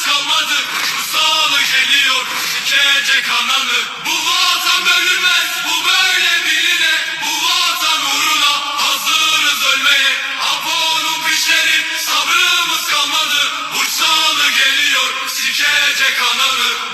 Umudumuz kalmadı Sağlı geliyor Dikecek ananı Bu vatan bölünmez Bu böyle biline Bu vatan uğruna Hazırız ölmeye. Apo'nun pişleri Sabrımız kalmadı Bu Bursalı geliyor Sikecek ananı